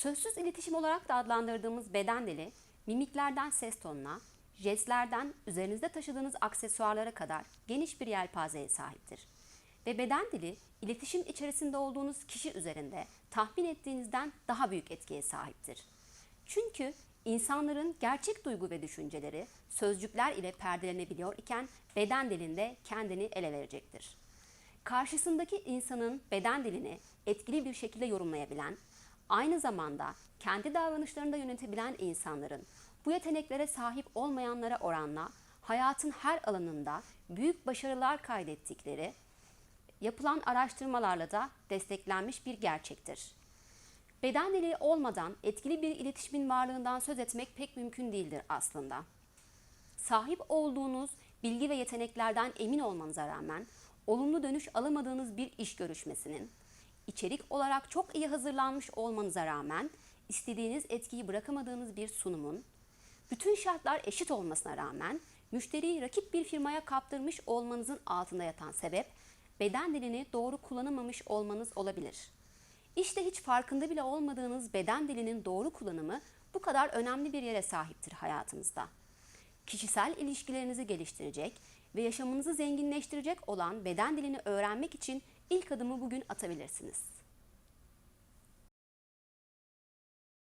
Sözsüz iletişim olarak da adlandırdığımız beden dili, mimiklerden ses tonuna, jestlerden üzerinizde taşıdığınız aksesuarlara kadar geniş bir yelpazeye sahiptir. Ve beden dili, iletişim içerisinde olduğunuz kişi üzerinde tahmin ettiğinizden daha büyük etkiye sahiptir. Çünkü insanların gerçek duygu ve düşünceleri sözcükler ile perdelenebiliyor iken beden dilinde kendini ele verecektir. Karşısındaki insanın beden dilini etkili bir şekilde yorumlayabilen, aynı zamanda kendi davranışlarını da yönetebilen insanların bu yeteneklere sahip olmayanlara oranla hayatın her alanında büyük başarılar kaydettikleri yapılan araştırmalarla da desteklenmiş bir gerçektir. Beden dili olmadan etkili bir iletişimin varlığından söz etmek pek mümkün değildir aslında. Sahip olduğunuz bilgi ve yeteneklerden emin olmanıza rağmen olumlu dönüş alamadığınız bir iş görüşmesinin, içerik olarak çok iyi hazırlanmış olmanıza rağmen istediğiniz etkiyi bırakamadığınız bir sunumun, bütün şartlar eşit olmasına rağmen müşteriyi rakip bir firmaya kaptırmış olmanızın altında yatan sebep beden dilini doğru kullanamamış olmanız olabilir. İşte hiç farkında bile olmadığınız beden dilinin doğru kullanımı bu kadar önemli bir yere sahiptir hayatınızda. Kişisel ilişkilerinizi geliştirecek ve yaşamınızı zenginleştirecek olan beden dilini öğrenmek için ilk adımı bugün atabilirsiniz.